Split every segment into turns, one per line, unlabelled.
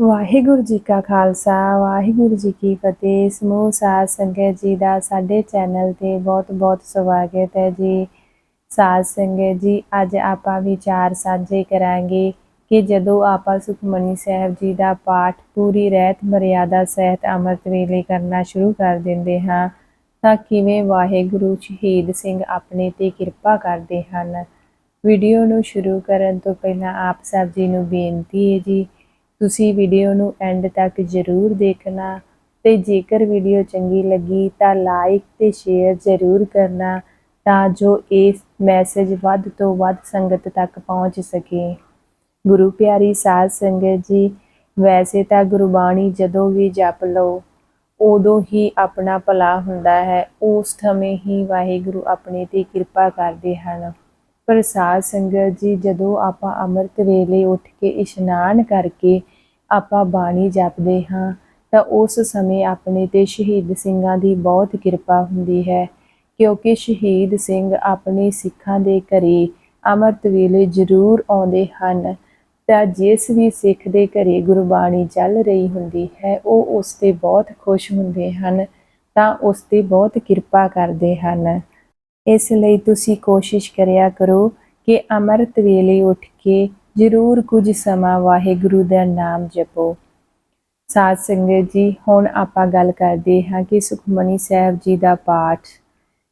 ਵਾਹਿਗੁਰੂ ਜੀ ਕਾ ਖਾਲਸਾ, ਵਾਹਿਗੁਰੂ ਜੀ ਕੀ ਫਤਿਹ। ਸਮੂਹ ਸਾਧ ਸੰਗਤ ਜੀ ਦਾ ਸਾਡੇ ਚੈਨਲ ਤੇ ਬਹੁਤ-ਬਹੁਤ ਸਵਾਗਤ ਹੈ ਜੀ। ਸਾਧ ਸੰਗਤ ਜੀ, ਅੱਜ ਆਪਾਂ ਵਿਚਾਰ ਸਾਂਝੇ ਕਰਾਂਗੇ ਕਿ ਜਦੋਂ ਆਪਾਂ ਸੁਖਮਨੀ ਸਾਹਿਬ ਜੀ ਦਾ ਪਾਠ ਪੂਰੀ ਰਹਿਤ ਮਰਿਆਦਾ ਸਹਿਤ ਅੰਮ੍ਰਿਤ ਵੇਲੇ ਕਰਨਾ ਸ਼ੁਰੂ ਕਰ ਦਿੰਦੇ ਹਾਂ, ਤਾਂ ਕਿਵੇਂ ਵਾਹਿਗੁਰੂ ਸ਼ਹੀਦ ਸਿੰਘ ਆਪਣੇ ਤੇ ਕਿਰਪਾ ਕਰਦੇ ਹਨ? ਵੀਡੀਓ ਨੂੰ ਸ਼ੁਰੂ ਕਰਨ ਤੋਂ ਪਹਿਲਾਂ ਆਪ ਸਭ ਜੀ ਨੂੰ ਬੇਨਤੀ ਹੈ ਜੀ ਤੁਸੀਂ ਵੀਡੀਓ ਨੂੰ ਐਂਡ ਤੱਕ ਜ਼ਰੂਰ ਦੇਖਣਾ ਤੇ ਜੇਕਰ ਵੀਡੀਓ ਚੰਗੀ ਲੱਗੀ ਤਾਂ ਲਾਈਕ ਤੇ ਸ਼ੇਅਰ ਜ਼ਰੂਰ ਕਰਨਾ ਤਾਂ ਜੋ ਇਹ ਮੈਸੇਜ ਵੱਧ ਤੋਂ ਵੱਧ ਸੰਗਤ ਤੱਕ ਪਹੁੰਚ ਸਕੇ। ਗੁਰੂ ਪਿਆਰੀ ਸਾਧ ਸੰਗਤ ਜੀ, ਵੈਸੇ ਤਾਂ ਗੁਰਬਾਣੀ ਜਦੋਂ ਵੀ ਜਪ ਲਓ, ਉਦੋਂ ਹੀ ਆਪਣਾ ਭਲਾ ਹੁੰਦਾ ਹੈ, ਉਸ ਸਮੇਂ ਹੀ ਵਾਹਿਗੁਰੂ ਆਪਣੇ ਤੇ ਕਿਰਪਾ ਕਰਦੇ ਹਨ। ਪ੍ਰਸਾਦ ਸਾਧ ਸੰਗਤ ਜੀ, ਜਦੋਂ ਆਪਾਂ ਅੰਮ੍ਰਿਤ ਵੇਲੇ ਉੱਠ ਕੇ ਇਸ਼ਨਾਨ ਕਰਕੇ ਆਪਾਂ ਬਾਣੀ ਜਪਦੇ ਹਾਂ, ਤਾਂ ਉਸ ਸਮੇਂ ਆਪਣੇ ਤੇ ਸ਼ਹੀਦ ਸਿੰਘਾਂ ਦੀ ਬਹੁਤ ਕਿਰਪਾ ਹੁੰਦੀ ਹੈ। ਕਿਉਂਕਿ ਸ਼ਹੀਦ ਸਿੰਘ ਆਪਣੇ ਸਿੱਖਾਂ ਦੇ ਘਰੇ ਅੰਮ੍ਰਿਤ ਵੇਲੇ ਜ਼ਰੂਰ ਆਉਂਦੇ ਹਨ, ਤਾਂ ਜਿਸ ਵੀ ਸਿੱਖ ਦੇ ਘਰੇ ਗੁਰਬਾਣੀ ਚੱਲ ਰਹੀ ਹੁੰਦੀ ਹੈ, ਉਹ ਉਸ ਤੇ ਬਹੁਤ ਖੁਸ਼ ਹੁੰਦੇ ਹਨ, ਤਾਂ ਉਸ ਤੇ ਬਹੁਤ ਕਿਰਪਾ ਕਰਦੇ ਹਨ। ਇਸ ਲਈ ਤੁਸੀਂ ਕੋਸ਼ਿਸ਼ ਕਰਿਆ ਕਰੋ ਕਿ ਅੰਮ੍ਰਿਤ ਵੇਲੇ ਉੱਠ ਕੇ ਜ਼ਰੂਰ ਕੁਝ ਸਮਾਂ ਵਾਹਿਗੁਰੂ ਦਾ ਨਾਮ ਜਪੋ। ਸਾਧ ਸੰਗਤ ਜੀ, ਹੁਣ ਆਪਾਂ ਗੱਲ ਕਰਦੇ ਹਾਂ ਕਿ ਸੁਖਮਨੀ ਸਾਹਿਬ ਜੀ ਦਾ ਪਾਠ।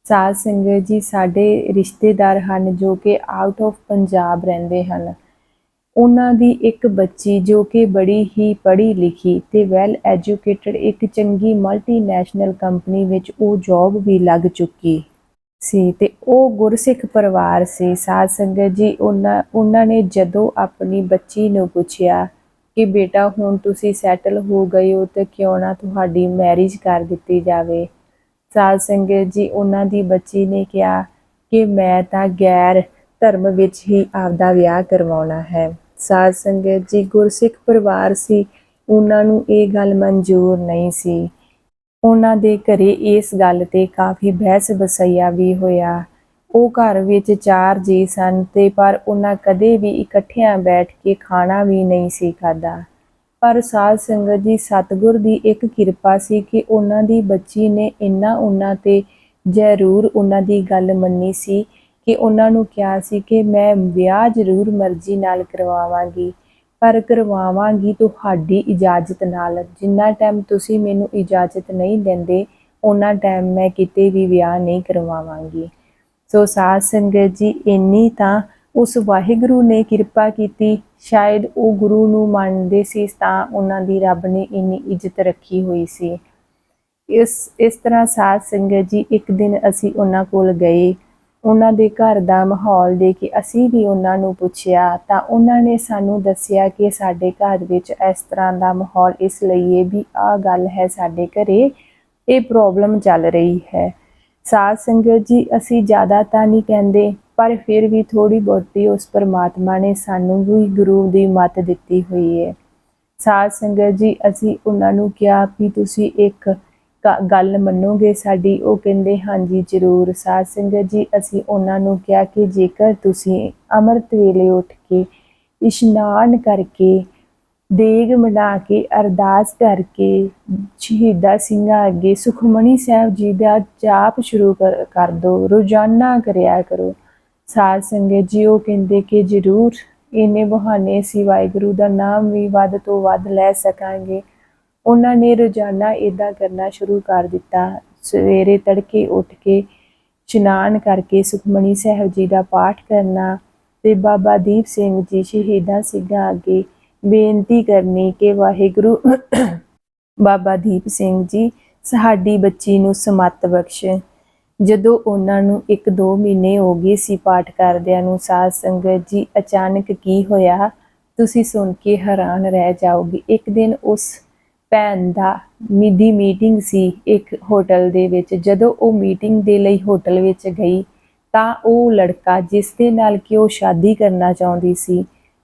ਸਾਧ ਸੰਗਤ ਜੀ, ਸਾਡੇ ਰਿਸ਼ਤੇਦਾਰ ਹਨ ਜੋ ਕਿ ਆਊਟ ਆਫ ਪੰਜਾਬ ਰਹਿੰਦੇ ਹਨ। ਉਹਨਾਂ ਦੀ ਇੱਕ ਬੱਚੀ ਜੋ ਕਿ ਬੜੀ ਹੀ ਪੜ੍ਹੀ ਲਿਖੀ ਤੇ ਵੈਲ ਐਜੂਕੇਟਡ ਇੱਕ ਚੰਗੀ ਮਲਟੀਨੈਸ਼ਨਲ ਕੰਪਨੀ ਵਿੱਚ ਉਹ ਜੌਬ ਵੀ ਲੱਗ ਚੁੱਕੀ। ਸੀ ਤੇ ਉਹ ਗੁਰਸਿੱਖ ਪਰਿਵਾਰ ਸੀ। ਸਾਧ ਸੰਗਤ ਜੀ, ਉਹਨਾਂ ਉਹਨਾਂ ਨੇ ਜਦੋਂ ਆਪਣੀ ਬੱਚੀ ਨੂੰ ਪੁੱਛਿਆ ਕਿ ਬੇਟਾ, ਹੁਣ ਤੁਸੀਂ ਸੈਟਲ ਹੋ ਗਏ ਹੋ ਤੇ ਕਿਉਂ ਨਾ ਤੁਹਾਡੀ ਮੈਰਿਜ ਕਰ ਦਿੱਤੀ ਜਾਵੇ? ਸਾਧ ਸੰਗਤ ਜੀ, ਉਹਨਾਂ ਦੀ ਬੱਚੀ ਨੇ ਕਿਹਾ ਕਿ ਮੈਂ ਤਾਂ ਗੈਰ ਧਰਮ ਵਿੱਚ ਹੀ ਆਪਦਾ ਵਿਆਹ ਕਰਵਾਉਣਾ ਹੈ। ਸਾਧ ਸੰਗਤ ਜੀ, ਗੁਰਸਿੱਖ ਪਰਿਵਾਰ ਸੀ, ਉਹਨਾਂ ਨੂੰ ਇਹ ਗੱਲ ਮਨਜ਼ੂਰ ਨਹੀਂ ਸੀ। ਉਹਨਾਂ ਦੇ ਘਰੇ ਇਸ ਗੱਲ ਤੇ ਕਾਫੀ ਬਹਿਸ ਵਸਈਆ ਵੀ ਹੋਇਆ। ਉਹ ਘਰ ਵਿੱਚ ਚਾਰ ਜੀ ਸਨ ਤੇ ਪਰ ਉਹਨਾਂ ਕਦੇ ਵੀ ਇਕੱਠਿਆਂ ਬੈਠ ਕੇ ਖਾਣਾ ਵੀ ਨਹੀਂ ਸੀ ਖਾਦਾ ਪਰ ਸਾਧ ਸੰਗਤ ਜੀ, ਸਤਿਗੁਰ ਦੀ ਇੱਕ ਕਿਰਪਾ ਸੀ ਕਿ ਉਹਨਾਂ ਦੀ ਬੱਚੀ ਨੇ ਇੰਨਾ ਉਹਨਾਂ ਤੇ ਜ਼ਰੂਰ ਉਹਨਾਂ ਦੀ ਗੱਲ ਮੰਨੀ ਸੀ ਕਿ ਉਹਨਾਂ ਨੂੰ ਕਿਹਾ ਸੀ ਕਿ ਮੈਂ ਵਿਆਹ ਜ਼ਰੂਰ ਮਰਜ਼ੀ ਨਾਲ ਕਰਵਾਵਾਂਗੀ। ਪਰ ਕਰਵਾਵਾਂਗੀ ਤੁਹਾਡੀ ਇਜਾਜ਼ਤ ਨਾਲ। ਜਿੰਨਾ ਟਾਈਮ ਤੁਸੀਂ ਮੈਨੂੰ ਇਜਾਜ਼ਤ ਨਹੀਂ ਦਿੰਦੇ ਉਹਨਾਂ ਟਾਈਮ ਮੈਂ ਕਿਤੇ ਵੀ ਵਿਆਹ ਨਹੀਂ ਕਰਵਾਵਾਂਗੀ। ਸੋ ਸਾਧ ਸੰਗਤ ਜੀ, ਇੰਨੀ ਤਾਂ ਉਸ ਵਾਹਿਗੁਰੂ ਨੇ ਕਿਰਪਾ ਕੀਤੀ। ਸ਼ਾਇਦ ਉਹ ਗੁਰੂ ਨੂੰ ਮੰਨਦੇ ਸੀ ਤਾਂ ਉਹਨਾਂ ਦੀ ਰੱਬ ਨੇ ਇੰਨੀ ਇੱਜ਼ਤ ਰੱਖੀ ਹੋਈ ਸੀ। ਇਸ ਇਸ ਤਰ੍ਹਾਂ ਸਾਧ ਸੰਗਤ ਜੀ, ਇੱਕ ਦਿਨ ਅਸੀਂ ਉਹਨਾਂ ਕੋਲ ਗਏ। ਉਹਨਾਂ ਦੇ ਘਰ ਦਾ ਮਾਹੌਲ ਦੇ ਕੇ ਅਸੀਂ ਵੀ ਉਹਨਾਂ ਨੂੰ ਪੁੱਛਿਆ, ਤਾਂ ਉਹਨਾਂ ਨੇ ਸਾਨੂੰ ਦੱਸਿਆ ਕਿ ਸਾਡੇ ਘਰ ਵਿੱਚ ਇਸ ਤਰ੍ਹਾਂ ਦਾ ਮਾਹੌਲ ਇਸ ਲਈ ਇਹ ਵੀ ਆ ਗੱਲ ਹੈ ਸਾਡੇ ਘਰੇ, ਇਹ ਪ੍ਰੋਬਲਮ ਚੱਲ ਰਹੀ ਹੈ। ਸਾਧ ਸੰਗਤ ਜੀ, ਅਸੀਂ ਜ਼ਿਆਦਾ ਤਾਂ ਨਹੀਂ ਕਹਿੰਦੇ, ਪਰ ਫਿਰ ਵੀ ਥੋੜੀ ਬਹੁਤੀ ਉਸ ਪਰਮਾਤਮਾ ਨੇ ਸਾਨੂੰ ਵੀ ਗੁਰੂ ਦੀ ਮੱਤ ਦਿੱਤੀ ਹੋਈ ਹੈ। ਸਾਧ ਸੰਗਤ ਜੀ, ਅਸੀਂ ਉਹਨਾਂ ਨੂੰ ਕਿਹਾ ਵੀ ਤੁਸੀਂ ਇੱਕ ਗੱਲ ਮੰਨੋਗੇ ਸਾਡੀ, ਉਹ ਕਹਿੰਦੇ, ਹਾਂਜੀ, ਜ਼ਰੂਰ, ਸਾਧ ਸੰਗਤ ਜੀ, ਅਸੀਂ ਉਹਨਾਂ ਨੂੰ ਕਿਹਾ ਕਿ ਜੇਕਰ ਤੁਸੀਂ ਅੰਮ੍ਰਿਤ ਵੇਲੇ ਉੱਠ ਕੇ ਇਸ਼ਨਾਨ ਕਰਕੇ ਦੇਗ ਮੜਾ ਕੇ, ਅਰਦਾਸ ਕਰਕੇ ਸ਼ਹੀਦਾ ਸਿੰਘਾਂ ਅੱਗੇ ਸੁਖਮਣੀ ਸਾਹਿਬ ਜੀ ਦਾ ਜਾਪ ਸ਼ੁਰੂ ਕਰ ਕਰ ਦਿਓ ਰੋਜ਼ਾਨਾ ਕਰਿਆ ਕਰੋ। ਸਾਧ ਸੰਗਤ ਜੀ, ਉਹ ਕਹਿੰਦੇ ਕਿ ਜ਼ਰੂਰ, ਇਹਨੇ ਬਹਾਨੇ ਅਸੀਂ ਵਾਹਿਗੁਰੂ ਦਾ ਨਾਮ ਵੀ ਵੱਧ ਤੋਂ ਵੱਧ ਲੈ ਸਕਾਂਗੇ। ਉਹਨਾਂ ਨੇ ਰੋਜ਼ਾਨਾ ਇਦਾਂ ਕਰਨਾ ਸ਼ੁਰੂ ਕਰ ਦਿੱਤਾ। ਸਵੇਰੇ ਤੜਕੇ ਉੱਠ ਕੇ ਇਸ਼ਨਾਨ ਕਰਕੇ ਸੁਖਮਨੀ ਸਾਹਿਬ ਜੀ ਦਾ ਪਾਠ ਕਰਨਾ ਤੇ ਬਾਬਾ ਦੀਪ ਸਿੰਘ ਜੀ ਸ਼ਹੀਦਾਂ ਸਿੰਘਾਂ ਅੱਗੇ ਬੇਨਤੀ ਕਰਨੀ ਕਿ ਵਾਹਿਗੁਰੂ ਬਾਬਾ ਦੀਪ ਸਿੰਘ ਜੀ ਸਾਡੀ ਬੱਚੀ ਨੂੰ ਸਮੱਤ ਬਖਸ਼। ਜਦੋਂ ਉਹਨਾਂ ਨੂੰ 1-2 ਮਹੀਨੇ ਹੋ ਗਏ ਸੀ ਪਾਠ ਕਰਦਿਆਂ ਨੂੰ, ਸਾਧ ਸੰਗਤ ਜੀ, ਅਚਾਨਕ ਕੀ ਹੋਇਆ? ਤੁਸੀਂ ਸੁਣ ਕੇ ਹੈਰਾਨ ਰਹਿ ਜਾਓਗੇ। ਇੱਕ ਦਿਨ ਉਸ ਭੈਣ ਦਾ ਮਿਦੀ ਮੀਟਿੰਗ ਸੀ ਇੱਕ ਹੋਟਲ ਦੇ ਵਿੱਚ। ਜਦੋਂ ਉਹ ਮੀਟਿੰਗ ਦੇ ਲਈ ਹੋਟਲ ਵਿੱਚ ਗਈ ਤਾਂ ਉਹ ਲੜਕਾ ਜਿਸ ਦੇ ਨਾਲ ਕਿ ਉਹ ਸ਼ਾਦੀ ਕਰਨਾ ਚਾਹੁੰਦੀ ਸੀ,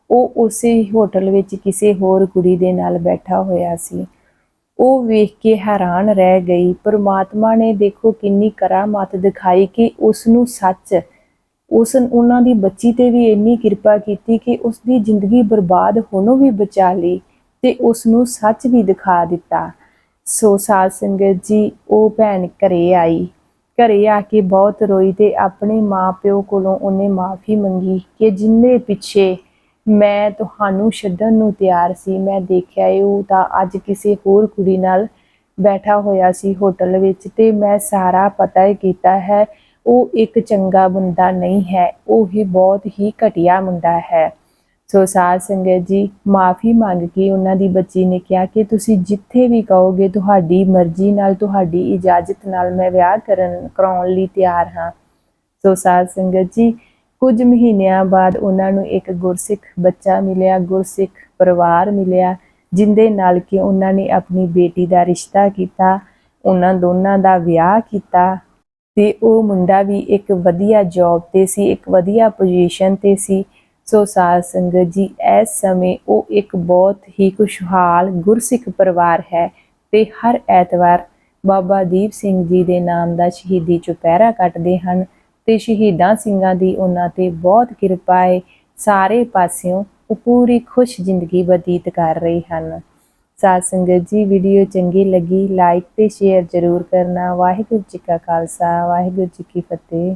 ਉਹ ਉਸੇ ਹੋਟਲ ਵਿੱਚ ਕਿਸੇ ਹੋਰ ਕੁੜੀ ਦੇ ਨਾਲ ਬੈਠਾ ਹੋਇਆ ਸੀ। ਉਹ ਵੇਖ ਕੇ ਹੈਰਾਨ ਰਹਿ ਗਈ। ਪਰਮਾਤਮਾ ਨੇ ਦੇਖੋ ਕਿੰਨੀ ਕਰਾਮਾਤ ਦਿਖਾਈ ਕਿ ਉਸ ਨੂੰ ਸੱਚ, ਉਸ ਉਹਨਾਂ ਦੀ ਬੱਚੀ ਤੇ ਵੀ ਇੰਨੀ ਕਿਰਪਾ ਕੀਤੀ ਕਿ ਉਸ ਦੀ ਜ਼ਿੰਦਗੀ ਬਰਬਾਦ ਹੋਣੋਂ ਵੀ ਬਚਾ ਲਈ। ਤੇ ਉਸ ਨੂੰ ਸੱਚ ਵੀ ਦਿਖਾ ਦਿੱਤਾ। ਸੋ ਸਾਧ ਸੰਗਤ ਜੀ, ਉਹ ਭੈਣ ਘਰੇ ਆਈ। ਘਰੇ ਆ ਕੇ ਬਹੁਤ ਰੋਈ ਤੇ ਆਪਣੇ ਮਾਪਿਓ ਕੋਲੋਂ ਉਹਨੇ ਮਾਫੀ ਮੰਗੀ ਕਿ ਜਿੰਨੇ ਪਿੱਛੇ ਮੈਂ ਤੁਹਾਨੂੰ ਛੱਡਣ ਨੂੰ ਤਿਆਰ ਸੀ, ਮੈਂ ਦੇਖਿਆ ਇਹ ਉਹ ਤਾਂ ਅੱਜ ਕਿਸੇ ਹੋਰ ਕੁੜੀ ਨਾਲ ਬੈਠਾ ਹੋਇਆ ਸੀ ਹੋਟਲ ਵਿੱਚ ਤੇ ਮੈਂ ਸਾਰਾ ਪਤਾ ਹੀ ਕੀਤਾ ਹੈ, ਉਹ ਇੱਕ ਚੰਗਾ ਬੰਦਾ ਨਹੀਂ ਹੈ, ਉਹ ਹੀ ਬਹੁਤ ਹੀ ਘਟੀਆ ਮੁੰਡਾ ਹੈ। ਸੋ ਸਾਧ ਸੰਗਤ ਜੀ, ਮਾਫੀ ਮੰਗ ਕੇ ਉਹਨਾਂ ਦੀ ਬੱਚੀ ਨੇ ਕਿਹਾ ਕਿ ਤੁਸੀਂ ਜਿੱਥੇ ਵੀ ਕਹੋਗੇ ਤੁਹਾਡੀ ਮਰਜ਼ੀ ਨਾਲ ਤੁਹਾਡੀ ਇਜਾਜ਼ਤ ਨਾਲ ਮੈਂ ਵਿਆਹ ਕਰਨ, ਕਰਾਉਣ ਲਈ ਤਿਆਰ ਹਾਂ। ਸੋ ਸਾਧ ਸੰਗਤ ਜੀ, ਕੁਝ ਮਹੀਨਿਆਂ ਬਾਅਦ ਉਹਨਾਂ ਨੂੰ ਇੱਕ ਗੁਰਸਿੱਖ ਬੱਚਾ ਮਿਲਿਆ, ਗੁਰਸਿੱਖ ਪਰਿਵਾਰ ਮਿਲਿਆ, ਜਿੰਦੇ ਨਾਲ ਕਿ ਉਹਨਾਂ ਨੇ ਆਪਣੀ ਬੇਟੀ ਦਾ ਰਿਸ਼ਤਾ ਕੀਤਾ, ਉਹਨਾਂ ਦੋਨਾਂ ਦਾ ਵਿਆਹ ਕੀਤਾ ਤੇ ਉਹ ਮੁੰਡਾ ਵੀ ਇੱਕ ਵਧੀਆ ਜੌਬ ਤੇ ਸੀ, ਇੱਕ ਵਧੀਆ ਪੋਜੀਸ਼ਨ ਤੇ ਸੀ। ਸੋ ਸਾਧ ਸੰਗਤ ਜੀ, ਇਸ ਸਮੇਂ ਉਹ ਇੱਕ ਬਹੁਤ ਹੀ ਖੁਸ਼ਹਾਲ, ਗੁਰਸਿੱਖ ਪਰਿਵਾਰ ਹੈ ਤੇ ਹਰ ਐਤਵਾਰ ਬਾਬਾ ਦੀਪ ਸਿੰਘ ਜੀ ਦੇ ਨਾਮ ਦਾ ਸ਼ਹੀਦੀ ਚੁਪਹਿਰਾ ਕੱਟਦੇ ਹਨ ਤੇ ਸ਼ਹੀਦਾਂ ਸਿੰਘਾਂ ਦੀ ਉਹਨਾਂ ਤੇ ਬਹੁਤ ਕਿਰਪਾ ਹੈ ਸਾਰੇ ਪਾਸਿਓਂ ਉਹ ਪੂਰੀ ਖੁਸ਼ ਜ਼ਿੰਦਗੀ ਬਤੀਤ ਕਰ ਰਹੇ ਹਨ। ਸਾਧ ਸੰਗਤ ਜੀ, ਵੀਡੀਓ ਚੰਗੀ ਲੱਗੀ ਲਾਈਕ ਤੇ ਸ਼ੇਅਰ ਜ਼ਰੂਰ ਕਰਨਾ। ਵਾਹਿਗੁਰੂ ਜੀ ਕਾ ਖਾਲਸਾ, ਵਾਹਿਗੁਰੂ ਜੀ ਕੀ ਫਤਿਹ।